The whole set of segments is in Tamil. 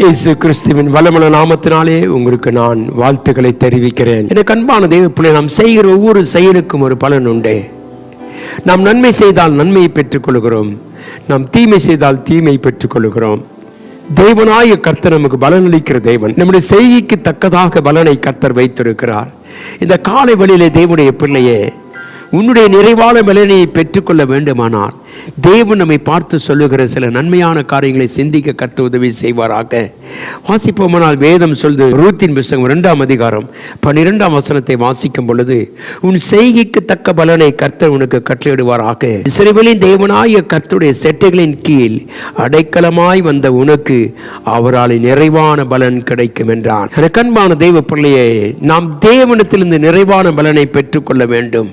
இயேசு கிறிஸ்துவின் வல்லமல நாமத்தினாலே உங்களுக்கு நான் வாழ்த்துக்களை தெரிவிக்கிறேன். எனக்கு அன்பான தெய்வ பிள்ளை நாம் செய்கிற ஒவ்வொரு செயலுக்கும் ஒரு பலன் உண்டு. நாம் நன்மை செய்தால் நன்மையை பெற்றுக்கொள்கிறோம். நாம் தீமை செய்தால் தீமை பெற்றுக்கொள்கிறோம். தேவனாய கர்த்தர் நமக்கு பலன் அளிக்கிற தேவன். நம்முடைய செய்கைக்கு தக்கதாக பலனை கர்த்தர் வைத்திருக்கிறார். இந்த காலை வழியிலே தேவனுடைய பிள்ளையே உன்னுடைய நிறைவான பலனையை பெற்றுக்கொள்ள வேண்டுமானால் தேவன் நம்மை பார்த்து சொல்லுகிற சில நன்மையான காரியங்களை சிந்திக்க கர்த்த உதவி செய்வாராக. வாசிப்போமானால் வேதம் சொல்து ரூத்தின் புஸ்தகம் இரண்டாம் அதிகாரம் பன்னிரெண்டாம் வசனத்தை வாசிக்கும் பொழுது உன் செய்கைக்கு தக்க பலனை கர்த்தர் உனக்கு கட்டளையிடுவாராக. இஸ்ரவேலின் தேவனாய கர்த்தருடைய செட்டைகளின் கீழ் அடைக்கலமாய் வந்த உனக்கு அவரால் நிறைவான பலன் கிடைக்கும் என்றான். கண்பான தெய்வ பிள்ளையே நாம் தேவனத்திலிருந்து நிறைவான பலனை பெற்றுக்கொள்ள வேண்டும்.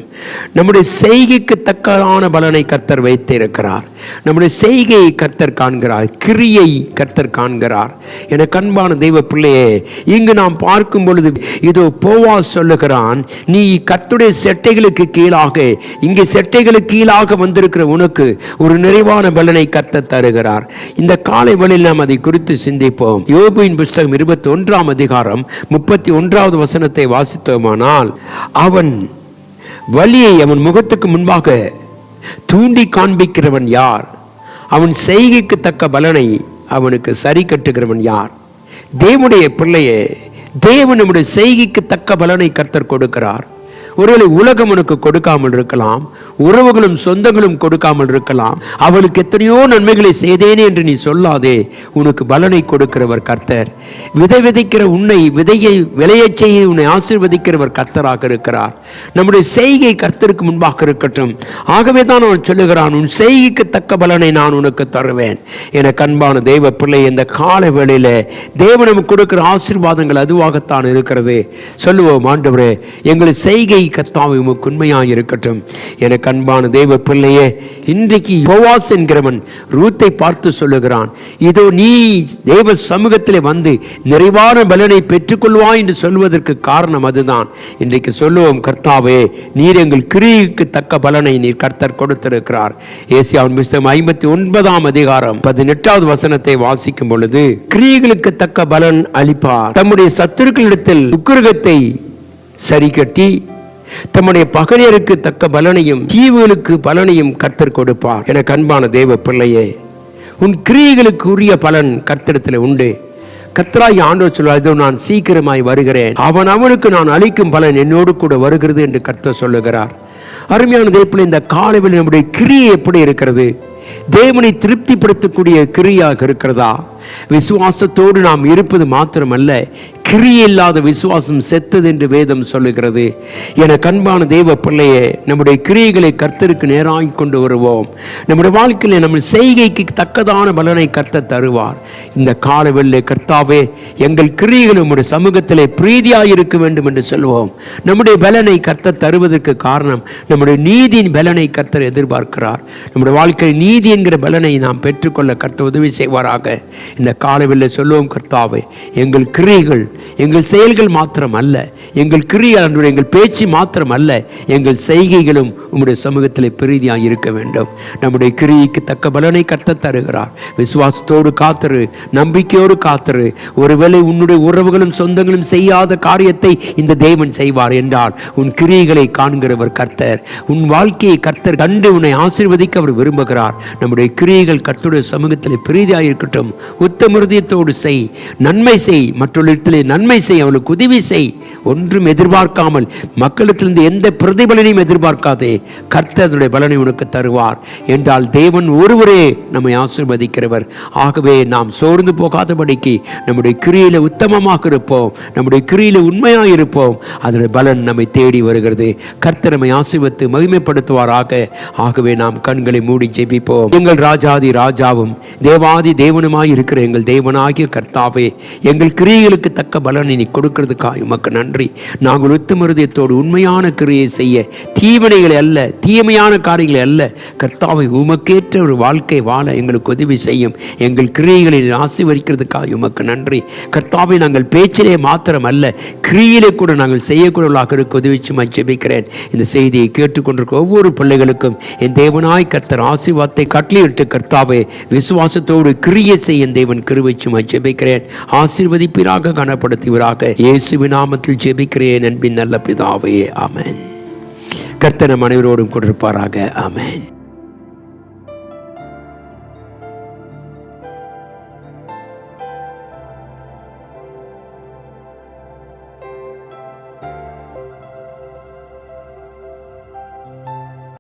நம்முடைய செய்கைக்கு தக்கதான பலனை கர்த்தர் வைத்து வைத்திருக்கிறார் நம்முடைய செய்கையை கர்த்தர் காண்கிறார் கிரியை கர்த்தர் காண்கிறார். என கண்பான தெய்வ பிள்ளையே இங்கு நாம் பார்க்கும் பொழுது இதோ போவா சொல்லுகிறான் நீ கர்த்துடைய செட்டைகளுக்கு கீழாக இங்கே செட்டைகளுக்கு கீழாக வந்திருக்கிற உனக்கு ஒரு நிறைவான பலனை கர்த்தர் தருகிறார். இந்த காலை வழியில் நாம் அதை குறித்து சிந்திப்போம். யோபுவின் புஸ்தகம் இருபத்தி ஒன்றாம் அதிகாரம் முப்பத்தி ஒன்றாவது வசனத்தை வாசித்தோமானால் அவன் வலியை அவன் முகத்துக்கு முன்பாக தூண்டி காண்பிக்கிறவன் யார்? அவன் செய்கைக்கு தக்க பலனை அவனுக்கு சரி கட்டுகிறவன் யார்? தேவனுடைய பிள்ளையே தேவன் நம்முடைய செய்கைக்கு தக்க பலனை கர்த்தர் கொடுக்கிறார். ஒருவேளை உலகம் உனக்கு கொடுக்காமல் இருக்கலாம் உறவுகளும் சொந்தங்களும் கொடுக்காமல் இருக்கலாம் அவளுக்கு எத்தனையோ நன்மைகளை செய்தேனே என்று நீ சொல்லாதே உனக்கு பலனை கொடுக்கிறவர் கர்த்தர். விதை விதைக்கிற உன்னை விதையை விளையச் செய்ய உன்னை ஆசிர்வதிக்கிறவர் கர்த்தராக இருக்கிறார். நம்முடைய செய்கை கர்த்தருக்கு முன்பாக இருக்கட்டும். ஆகவே தான் அவன் சொல்லுகிறான் உன் செய்கைக்கு தக்க பலனை நான் உனக்கு தருவேன். என கண்பான தெய்வ பிள்ளை இந்த கால வேளையில் தேவன் நமக்கு கொடுக்கிற ஆசீர்வாதங்கள் அதுவாகத்தான் இருக்கிறது. சொல்லுவோம் ஆண்டவரே எங்கள் செய்கை கத்தாவை உமக்கு உண்மையாக இருக்கட்டும். என கண்பான தெய்வ பிள்ளையே இன்றைக்கு யோவாஸ் என்கிறவன் ரூத்தை பார்த்து சொல்லுகிறான் இதோ நீ தேவ சமூகத்திலே வந்து நிறைவான பலனை பெற்றுக்கொள்வாய் என்று சொல்வதற்கு காரணம் அதுதான். இன்றைக்கு சொல்லுவோம் கர்த்தாவே நீர் எங்கள் கிரிக்கு தக்க பலனை நீர் கர்த்தர் கொடுத்திருக்கிறார். ஏசியாவின் புஸ்தகம் ஐம்பத்தி ஒன்பதாம் அதிகாரம் பதினெட்டாவது வசனத்தை வாசிக்கும் பொழுது கிரியைகளுக்கு தக்க பலன் அளிப்பார். தம்முடைய சத்துருக்களிடத்தில் உக்கிரகத்தை சரி கட்டி தம்முடைய பகலியருக்கு தக்க பலனையும் தீவுகளுக்கு பலனையும் கர்த்தர் கொடுப்பார். என கண்பான தேவ பிள்ளையே உன் கிரியைகளுக்கு உரிய பலன் கர்த்திடத்தில் உண்டு. கத்ராய் ஆண்டவர் சொல்வார் இதோ நான் சீக்கிரமாய் வருகிறேன். அவன் அவனுக்கு நான் அளிக்கும் பலன் என்னோடு கூட வருகிறது என்று கர்த்தர் சொல்லுகிறார். அருமையான தேப்பில் இந்த காலவில் நம்முடைய கிரியை எப்படி இருக்கிறது? தேவனை திருப்திப்படுத்தக்கூடிய கிரியாக இருக்கிறதா? விசுவாசத்தோடு நாம் இருப்பது மாத்திரமல்ல கிரியில்லாத விசுவாசம் செத்தது என்று வேதம் சொல்லுகிறது. என கண்பான தேவ பிள்ளையே நம்முடைய கிரியைகளை கர்த்தருக்கு நேராய் கொண்டு வருவோம். நம்முடைய வாழ்க்கையில் நம்ம செய்கைக்கு தக்கதான பலனை கர்த்த தருவார். இந்த காலவெல்லை கர்த்தாவே எங்கள் கிரியைகள் நம்முடைய சமூகத்திலே பிரீதியாக இருக்க வேண்டும் என்று சொல்வோம். நம்முடைய பலனை கர்த்த தருவதற்கு காரணம் நம்முடைய நீதியின் பலனை கர்த்தர் எதிர்பார்க்கிறார். நம்முடைய வாழ்க்கையில் நீதி என்கிற பலனை நாம் பெற்றுக்கொள்ள கர்த்த உதவி செய்வாராக. இந்த காலவெல்லை சொல்லுவோம் கர்த்தாவே எங்கள் கிரியைகள் எங்கள் செயல்கள் மாத்திரம் அல்ல எங்கள் கிரியை அன்று எங்கள் பேச்சு மாத்திரம் அல்ல எங்கள் செய்கைகளும் உம்முடைய சமூகத்தில் பிரீதியாக இருக்க வேண்டும். நம்முடைய கிரியைக்கு தக்க பலனை கத்த தருகிறார். விசுவாசத்தோடு காத்துரு நம்பிக்கையோடு காத்துரு. ஒருவேளை உன்னுடைய உறவுகளும் சொந்தங்களும் செய்யாத காரியத்தை இந்த தேவன் செய்வார் என்றால் உன் கிரியைகளை காண்கிறவர் கர்த்தர். உன் வாழ்க்கையை கர்த்தர் கண்டு உன்னை ஆசீர்வதிக்க அவர் விரும்புகிறார். நம்முடைய கிரியைகள் கர்த்தருடைய சமூகத்தில் பிரீதியாக இருக்கட்டும். உத்தமிருதியத்தோடு செய். நன்மை செய். மற்றொரு நன்மை செய். அவளுக்கு உதவி செய். ஒன்றும் எதிர்பார்க்காமல் மக்களிடத்திலிருந்து எந்த பிரதிபலனையும் எதிர்பார்க்காதே. கர்த்த அதனுடைய பலனை உனக்கு தருவார். என்றால் தேவன் ஒருவரே நம்மை ஆசிர்வதிக்கிறவர். ஆகவே நாம் சோர்ந்து போகாதபடிக்கு நம்முடைய கிரியில உத்தமமாக இருப்போம். நம்முடைய கிரியில உண்மையாக இருப்போம். அதனுடைய பலன் நம்மை தேடி வருகிறது. கர்த்த நம்மை ஆசிர்வத்து மகிமைப்படுத்துவாராக. ஆகவே நாம் கண்களை மூடி ஜெபிப்போம். எங்கள் ராஜாதி ராஜாவும் தேவாதி தேவனுமாய் இருக்கிற இருக்கிற எங்கள் தேவனாகிய கர்த்தாவே எங்கள் கிரியைகளுக்கு தக்க பலனை நீ கொடுக்கிறதுக்காக உமக்கு நன்றி. நாங்கள் உத்தம உத்தமருதயத்தோடு உண்மையான கிரியை செய்ய தீவனைகளை அல்ல தீமையான காரியங்களை அல்ல. கர்த்தாவை உமக்கேற்ற ஒரு வாழ்க்கை வாழ எங்களுக்கு உதவி செய்யும். எங்கள் கிரியைகளை ஆசீர்வதிக்கிறதுக்காக உமக்கு நன்றி. கர்த்தாவை நாங்கள் பேச்சிலே மாத்திரம் அல்ல கிரியிலே கூட நாங்கள் செய்யக்கூடவர்களாக இருக்க உதவி சும்மா ஜெபிக்கிறேன். இந்த செய்தியை கேட்டுக்கொண்டிருக்க ஒவ்வொரு பிள்ளைகளுக்கும் என் தேவனாய் கர்த்தர் ஆசீர்வாதத்தை கட்டளையிட்டு கர்த்தாவை விசுவாசத்தோடு கிரியை செய்ய என் தேவன் கிருபை சும்மா ஜெபிக்கிறேன். ஆசீர்வதிப்பீராக கனப்படுத்துவீராக. இயேசுவின் நாமத்தில் ஜெபிக்கிறேன் அன்பின் நல்ல பிதாவே. ஆமேன். கர்த்தன அனைவரோடும் கொண்டிருப்பாராக. ஆமேன்.